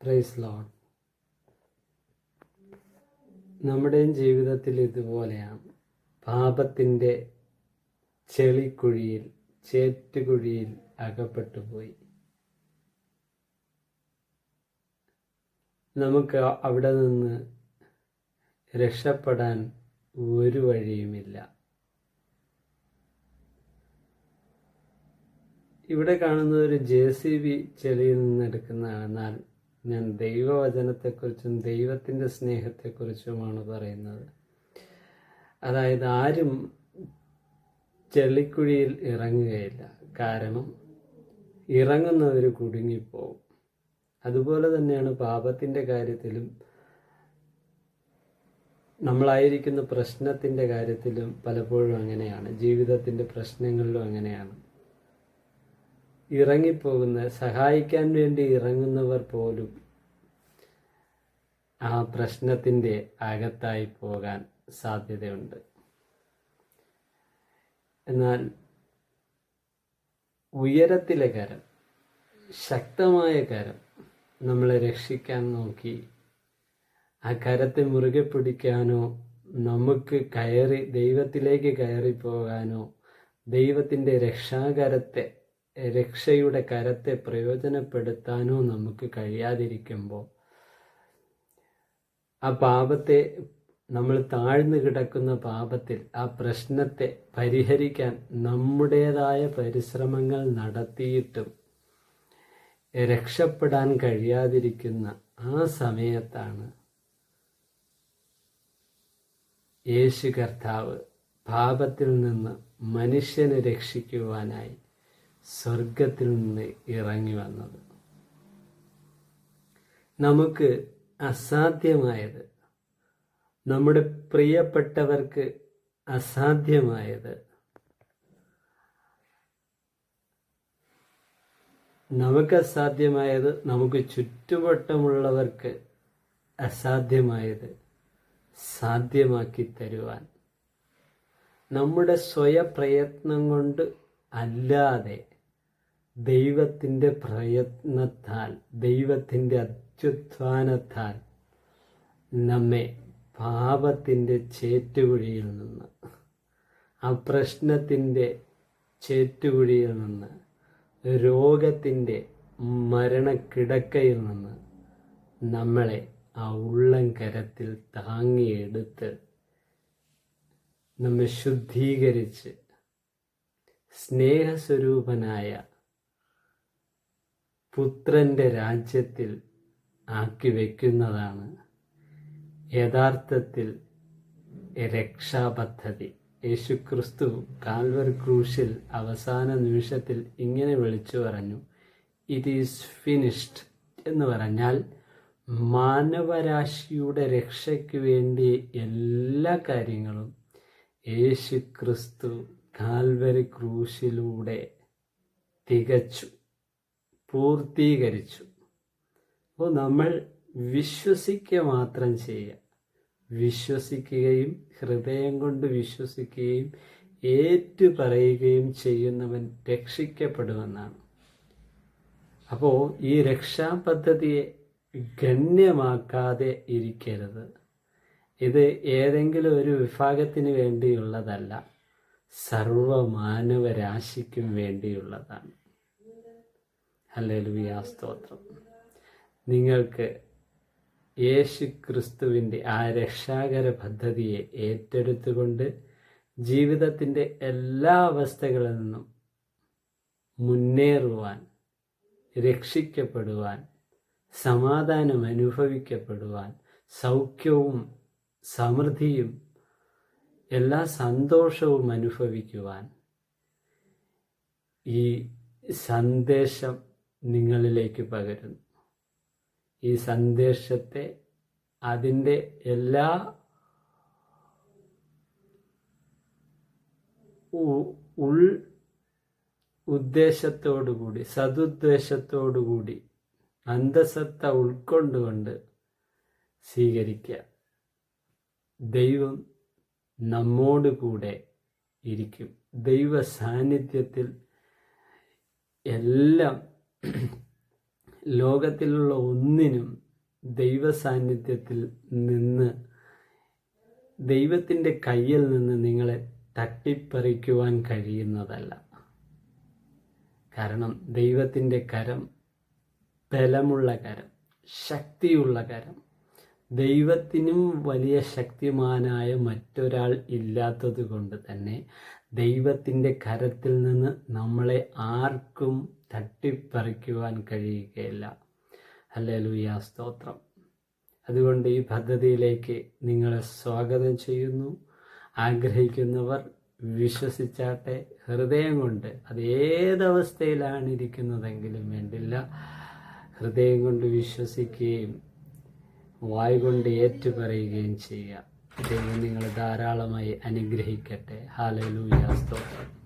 Price loan നമ്മുടെയും ജീവിതത്തിൽ ഇതുപോലെയാണ്. പാപത്തിന്റെ ചെളിക്കുഴിയിൽ ചേറ്റുകുഴിയിൽ അകപ്പെട്ടു പോയി. നമുക്ക് അവിടെ നിന്ന് രക്ഷപ്പെടാൻ ഒരു വഴിയുമില്ല. ഇവിടെ കാണുന്ന ഒരു ജെ സി ബി ചെളിയിൽ നിന്ന് എടുക്കുന്നതാണ് എന്നാൽ ഞാൻ ദൈവവചനത്തെക്കുറിച്ചും ദൈവത്തിന്റെ സ്നേഹത്തെക്കുറിച്ചുമാണ് പറയുന്നത്. അതായത് ആരും ചെളിക്കുഴിയിൽ ഇറങ്ങുകയില്ല. കാരണം ഇറങ്ങുന്നവർ കുടുങ്ങിപ്പോവും. അതുപോലെ തന്നെയാണ് പാപത്തിന്റെ കാര്യത്തിലും നമ്മളായിരിക്കുന്ന പ്രശ്നത്തിന്റെ കാര്യത്തിലും പലപ്പോഴും അങ്ങനെയാണ്. ജീവിതത്തിന്റെ പ്രശ്നങ്ങളിലും അങ്ങനെയാണ്. ഇറങ്ങിപ്പോകുന്ന സഹായിക്കാൻ വേണ്ടി ഇറങ്ങുന്നവർ പോലും ആ പ്രശ്നത്തിന്റെ അകത്തായി പോകാൻ സാധ്യതയുണ്ട്. എന്നാൽ ഉയരത്തിലെ കരം ശക്തമായ കരം നമ്മളെ രക്ഷിക്കാൻ നോക്കി ആ കരത്തെ മുറുകെ പിടിക്കാനോ നമുക്ക് കയറി ദൈവത്തിലേക്ക് കയറി പോകാനോ ദൈവത്തിന്റെ രക്ഷാകരത്തെ രക്ഷയുടെ കരത്തെ പ്രയോജനപ്പെടുത്താനോ നമുക്ക് കഴിയാതിരിക്കുമ്പോൾ ആ പാപത്തെ നമ്മൾ താഴ്ന്നു കിടക്കുന്ന പാപത്തിൽ ആ പ്രശ്നത്തെ പരിഹരിക്കാൻ നമ്മുടേതായ പരിശ്രമങ്ങൾ നടത്തിയിട്ടും രക്ഷപ്പെടാൻ കഴിയാതിരിക്കുന്ന ആ സമയത്താണ് യേശു കർത്താവ് പാപത്തിൽ നിന്ന് മനുഷ്യനെ രക്ഷിക്കുവാനായി സ്വർഗത്തിൽ നിന്ന് ഇറങ്ങി വന്നത്. നമുക്ക് അസാധ്യമായത് നമ്മുടെ പ്രിയപ്പെട്ടവർക്ക് അസാധ്യമായത് നമുക്ക് അസാധ്യമായത് നമുക്ക് ചുറ്റുവട്ടമുള്ളവർക്ക് അസാധ്യമായത് സാധ്യമാക്കി തരുവാൻ. നമ്മുടെ സ്വയപ്രയത്നം കൊണ്ട് അല്ലാതെ ദൈവത്തിന്റെ പ്രയത്നത്താൽ ദൈവത്തിന്റെ അത്യുത്ഥാനത്താൽ നമ്മെ പാപത്തിന്റെ ചേറ്റുകുഴിയിൽ നിന്ന് ആ പ്രശ്നത്തിന്റെ ചേറ്റുകുഴിയിൽ നിന്ന് രോഗത്തിന്റെ മരണക്കിടക്കയിൽ നിന്ന് നമ്മളെ ആ ഉള്ളം കരത്തിൽ താങ്ങിയെടുത്ത് നമ്മെ ശുദ്ധീകരിച്ച് സ്നേഹസ്വരൂപനായ പുത്രന്റെ രാജ്യത്തിൽ ആക്കി വയ്ക്കുന്നതാണ് യഥാർത്ഥത്തിൽ രക്ഷാപദ്ധതി. യേശുക്രിസ്തു കാൽവർ ക്രൂശിൽ അവസാന നിമിഷത്തിൽ ഇങ്ങനെ വിളിച്ചു പറഞ്ഞു ഇറ്റ് ഈസ് ഫിനിഷ്ഡ് എന്ന് പറഞ്ഞാൽ മാനവരാശിയുടെ രക്ഷയ്ക്ക് വേണ്ടി എല്ലാ കാര്യങ്ങളും യേശുക്രിസ്തു കാൽവരി ക്രൂശിലൂടെ തികച്ചു. പൂർത്തീകരിച്ചു. അപ്പോൾ നമ്മൾ വിശ്വസിക്കുക മാത്രം ചെയ്യുക. വിശ്വസിക്കുകയും ഹൃദയം കൊണ്ട് വിശ്വസിക്കുകയും ഏറ്റു പറയുകയും ചെയ്യുന്നവൻ രക്ഷിക്കപ്പെടുമെന്നാണ്. അപ്പോൾ ഈ രക്ഷാപദ്ധതിയെ ഗണ്യമാക്കാതെ ഇരിക്കരുത്. ഇത് ഏതെങ്കിലും ഒരു വിഭാഗത്തിന് വേണ്ടിയുള്ളതല്ല സർവമാനവരാശിക്കും വേണ്ടിയുള്ളതാണ്. ഹല്ലേലൂയ സ്തോത്രം. നിങ്ങൾക്ക് യേശു ക്രിസ്തുവിന്റെ ആ രക്ഷാകര പദ്ധതിയെ ഏറ്റെടുത്തുകൊണ്ട് ജീവിതത്തിന്റെ എല്ലാ അവസ്ഥകളിൽ നിന്നും മുന്നേറുവാൻ രക്ഷിക്കപ്പെടുവാൻ സമാധാനം അനുഭവിക്കപ്പെടുവാൻ സൗഖ്യവും സമൃദ്ധിയും എല്ലാ സന്തോഷവും അനുഭവിക്കുവാൻ ഈ സന്ദേശം നിങ്ങളിലേക്ക് പകരുന്നു. ഈ സന്ദേശത്തെ അതിന്റെ എല്ലാ ഉൾ ഉദ്ദേശത്തോടുകൂടി സതുദ്ദേശത്തോടുകൂടി അന്തസത്ത ഉൾക്കൊണ്ടുകൊണ്ട് സ്വീകരിക്കുക. ദൈവം നമ്മോട് കൂടെ ഇരിക്കും. ദൈവ സാന്നിധ്യത്തിൽ എല്ലാം ലോകത്തിലുള്ള ഒന്നിനും ദൈവ സാന്നിധ്യത്തിൽ നിന്ന് ദൈവത്തിന്റെ കയ്യിൽ നിന്ന് നിങ്ങളെ തട്ടിപ്പറിക്കുവാൻ കഴിയുന്നതല്ല. കാരണം ദൈവത്തിന്റെ കരം ബലമുള്ള കരം ശക്തിയുള്ള കരം. ദൈവത്തിനും വലിയ ശക്തിമാനായ മറ്റൊരാൾ ഇല്ലാത്തത് കൊണ്ട് തന്നെ ദൈവത്തിന്റെ കരത്തിൽ നിന്ന് നമ്മളെ ആർക്കും തട്ടിപ്പറിക്കുവാൻ കഴിയുകയില്ല. ഹല്ലേലൂയ. സ്തോത്രം. അതുകൊണ്ട് ഈ പദ്ധതിയിലേക്ക് നിങ്ങളെ സ്വാഗതം ചെയ്യുന്നു. ആഗ്രഹിക്കുന്നവർ വിശ്വസിച്ചാട്ടെ ഹൃദയം കൊണ്ട് അത് ഏതവസ്ഥയിലാണ് ഇരിക്കുന്നതെങ്കിലും വേണ്ടില്ല. ഹൃദയം കൊണ്ട് വിശ്വസിക്കുകയും വായ് കൊണ്ട് ഏറ്റുപറയുകയും ചെയ്യുക. ദൈവം നിങ്ങളെ ധാരാളമായി അനുഗ്രഹിക്കട്ടെ. ഹാലലൂയ സ്തോത്രം.